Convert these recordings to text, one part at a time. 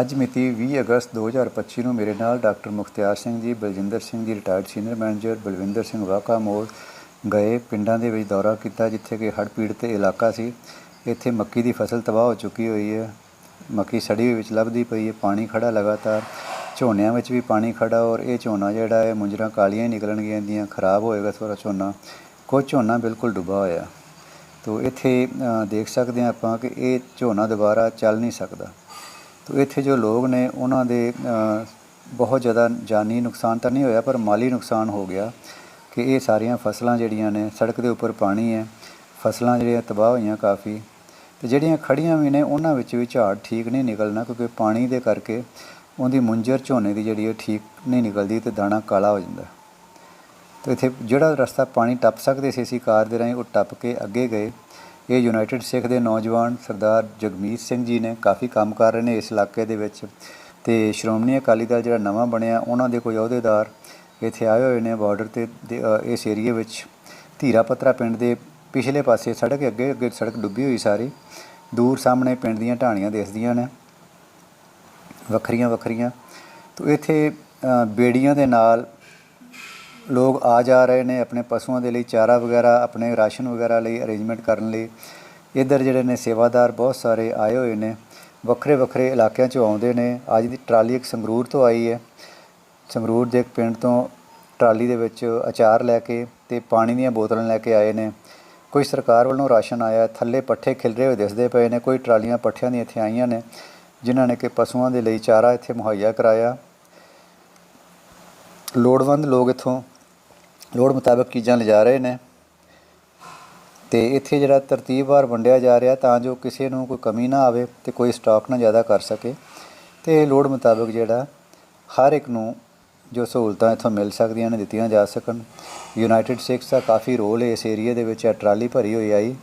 ਅੱਜ ਮਿਤੀ 20 ਅਗਸਤ 2025 ਨੂੰ ਮੇਰੇ ਨਾਲ doctor Mukhtiar Singh ji, Baljinder Singh ji retired senior manager Balwinder Singh ਵਾਕਾ ਮੋੜ ਗਏ। ਪਿੰਡਾਂ ਦੇ ਵਿੱਚ ਦੌਰਾ ਕੀਤਾ ਜਿੱਥੇ ਕਿ ਹੜ੍ਹ ਪੀੜਤ ਇਲਾਕਾ ਸੀ। ਇੱਥੇ ਮੱਕੀ ਦੀ ਫਸਲ ਤਬਾਹ ਹੋ ਚੁੱਕੀ ਹੋਈ ਹੈ। ਮੱਕੀ ਸੜੀ ਹੋਈ ਵਿੱਚ ਲੱਭਦੀ ਪਈ ਹੈ। ਪਾਣੀ ਖੜਾ ਲਗਾਤਾਰ। ਝੋਨਿਆਂ ਵਿੱਚ ਵੀ ਪਾਣੀ ਖੜਾ ਔਰ ਇਹ ਝੋਨਾ ਜਿਹੜਾ ਹੈ, ਮੁੰਜਰਾਂ ਕਾਲੀਆਂ ਹੀ ਨਿਕਲਣਗੀਆਂ ਦੀਆਂ ਖਰਾਬ ਹੋਏਗਾ ਥੋੜਾ ਝੋਨਾ। ਕੁਝ ਝੋਨਾ ਬਿਲਕੁਲ ਡੁੱਬਾ ਹੋਇਆ। ਤੋ ਇੱਥੇ ਦੇਖ ਸਕਦੇ ਹਾਂ ਆਪਾਂ ਕਿ ਇਹ ਝੋਨਾ ਦੁਬਾਰਾ ਚੱਲ ਨਹੀਂ ਸਕਦਾ। ਤੋ ਇੱਥੇ ਜੋ ਲੋਕ ਨੇ, ਉਹਨਾਂ ਦੇ ਬਹੁਤ ਜ਼ਿਆਦਾ ਜਾਨੀ ਨੁਕਸਾਨ ਤਾਂ ਨਹੀਂ ਹੋਇਆ, ਪਰ ਮਾਲੀ ਨੁਕਸਾਨ ਹੋ ਗਿਆ ਕਿ ਇਹ ਸਾਰੀਆਂ ਫਸਲਾਂ ਜਿਹੜੀਆਂ ਨੇ, ਸੜਕ ਦੇ ਉੱਪਰ ਪਾਣੀ ਹੈ, ਫਸਲਾਂ ਜਿਹੜੀਆਂ ਤਬਾਹ ਹੋਈਆਂ ਕਾਫੀ ਤੇ ਜਿਹੜੀਆਂ ਖੜੀਆਂ ਵੀ ਨੇ, ਉਹਨਾਂ ਵਿੱਚ ਵੀ ਝਾੜ ਠੀਕ ਨਹੀਂ ਨਿਕਲਣਾ ਕਿਉਂਕਿ ਪਾਣੀ ਦੇ ਕਰਕੇ ਉਹਦੀ ਮੁੰਜਰ ਝੋਨੇ ਦੀ ਜਿਹੜੀ ਹੈ ਠੀਕ ਨਹੀਂ ਨਿਕਲਦੀ ਤੇ ਦਾਣਾ ਕਾਲਾ ਹੋ ਜਾਂਦਾ। ਤੇ ਇੱਥੇ ਜਿਹੜਾ ਰਸਤਾ ਪਾਣੀ ਟੱਪ ਸਕਦੇ ਸੀ, ਅਸੀਂ ਕਾਰ ਦੇ ਰਾਹੀਂ ਉਹ ਟੱਪ ਕੇ ਅੱਗੇ ਗਏ ਇਹ ਯੂਨਾਈਟਿਡ ਸਿੱਖ ਦੇ ਨੌਜਵਾਨ ਸਰਦਾਰ ਜਗਮੀਤ ਸਿੰਘ ਜੀ ਨੇ ਕਾਫੀ ਕੰਮ ਕਰ ਰਹੇ ਨੇ ਇਸ ਇਲਾਕੇ ਦੇ ਵਿੱਚ ਤੇ ਸ਼੍ਰੋਮਣੀ ਅਕਾਲੀ ਦਲ ਜਿਹੜਾ ਨਵਾਂ ਬਣਿਆ ਉਹਨਾਂ ਦੇ ਕੋਈ ਅਹੁਦੇਦਾਰ ਇੱਥੇ ਆਏ ਹੋਏ ਨੇ ਬਾਰਡਰ ਤੇ ਦੇ, ਇਸ ਏਰੀਏ ਵਿੱਚ। ਧੀਰਾ ਪੱਤਰਾ ਪਿੰਡ ਦੇ ਪਿਛਲੇ ਪਾਸੇ ਸੜਕ ਅੱਗੇ ਅੱਗੇ ਸੜਕ ਡੁੱਬੀ ਹੋਈ ਸਾਰੀ। ਦੂਰ ਸਾਹਮਣੇ ਪਿੰਡ ਦੀਆਂ ਢਾਣੀਆਂ ਦਿਸਦੀਆਂ ਨੇ ਵੱਖਰੀਆਂ ਵੱਖਰੀਆਂ ਤੋ ਇੱਥੇ ਬੇੜੀਆਂ ਦੇ ਨਾਲ ਲੋਕ ਆ ਜਾ ਰਹੇ ਨੇ ਆਪਣੇ ਪਸ਼ੂਆਂ ਦੇ ਲਈ, ਚਾਰਾ ਵਗੈਰਾ, ਆਪਣੇ ਰਾਸ਼ਨ ਵਗੈਰਾ ਲਈ ਅਰੇਂਜਮੈਂਟ ਕਰਨ ਲਈ। ਇੱਧਰ ਜਿਹੜੇ ਨੇ ਸੇਵਾਦਾਰ ਬਹੁਤ ਸਾਰੇ ਆਏ ਹੋਏ ਨੇ। ਵੱਖਰੇ ਵੱਖਰੇ ਇਲਾਕਿਆਂ ਚੋਂ ਆਉਂਦੇ ਨੇ। ਅੱਜ ਦੀ ਟਰਾਲੀ ਇੱਕ ਸੰਗਰੂਰ ਤੋਂ ਆਈ ਹੈ। ਸੰਗਰੂਰ ਦੇ ਇੱਕ ਪਿੰਡ ਤੋਂ ਟਰਾਲੀ ਦੇ ਵਿੱਚ ਅਚਾਰ ਲੈ ਕੇ ਤੇ ਪਾਣੀ ਦੀਆਂ ਬੋਤਲਾਂ ਲੈ ਕੇ ਆਏ ਨੇ। ਕੋਈ ਸਰਕਾਰ ਵੱਲੋਂ ਰਾਸ਼ਨ ਆਇਆ, ਥੱਲੇ ਪੱਠੇ ਖਿਲਰੇ ਹੋਏ ਦਿਸਦੇ ਪਏ ਨੇ। ਕੋਈ ਟਰਾਲੀਆਂ ਪੱਠਿਆਂ ਦੀਆਂ ਇੱਥੇ ਆਈਆਂ ਨੇ, ਜਿਨ੍ਹਾਂ ਨੇ ਕਿ ਪਸ਼ੂਆਂ ਦੇ ਲਈ ਚਾਰਾ ਇੱਥੇ ਮੁਹੱਈਆ ਕਰਾਇਆ। ਲੋੜਵੰਦ ਲੋਕ ਇੱਥੋਂ ਲੋੜ ਮੁਤਾਬਕ ਚੀਜ਼ਾਂ ਲਿਜਾ ਰਹੇ ਨੇ। ਤੇ ਇੱਥੇ ਜਿਹੜਾ ਤਰਤੀਬਵਾਰ ਵੰਡਿਆ ਜਾ ਰਿਹਾ, ਤਾਂ ਜੋ ਕਿਸੇ ਨੂੰ ਕੋਈ ਕਮੀ ਨਾ ਆਵੇ ਤੇ ਕੋਈ ਸਟਾਕ ਨਾ ਜ਼ਿਆਦਾ ਕਰ ਸਕੇ। ਤੇ ਲੋੜ ਮੁਤਾਬਕ ਜਿਹੜਾ ਹਰ ਇੱਕ ਨੂੰ ਜੋ ਸਹੂਲਤਾਂ ਇੱਥੋਂ ਮਿਲ ਸਕਦੀਆਂ ਨੇ, ਦਿੱਤੀਆਂ ਜਾ ਸਕਣ। ਯੂਨਾਈਟਿਡ ਸਿੱਖਸ ਦਾ ਕਾਫੀ ਰੋਲ ਹੈ ਇਸ ਏਰੀਆ ਦੇ ਵਿੱਚ ਇਹ ਟਰਾਲੀ ਭਰੀ ਹੋਈ ਆਈ।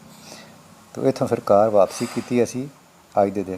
ਤੋਂ ਇੱਥੋਂ ਫਿਰ ਕਾਰ ਵਾਪਸੀ ਕੀਤੀ ਅਸੀਂ ਅੱਜ ਦੇ ਦਿਨ।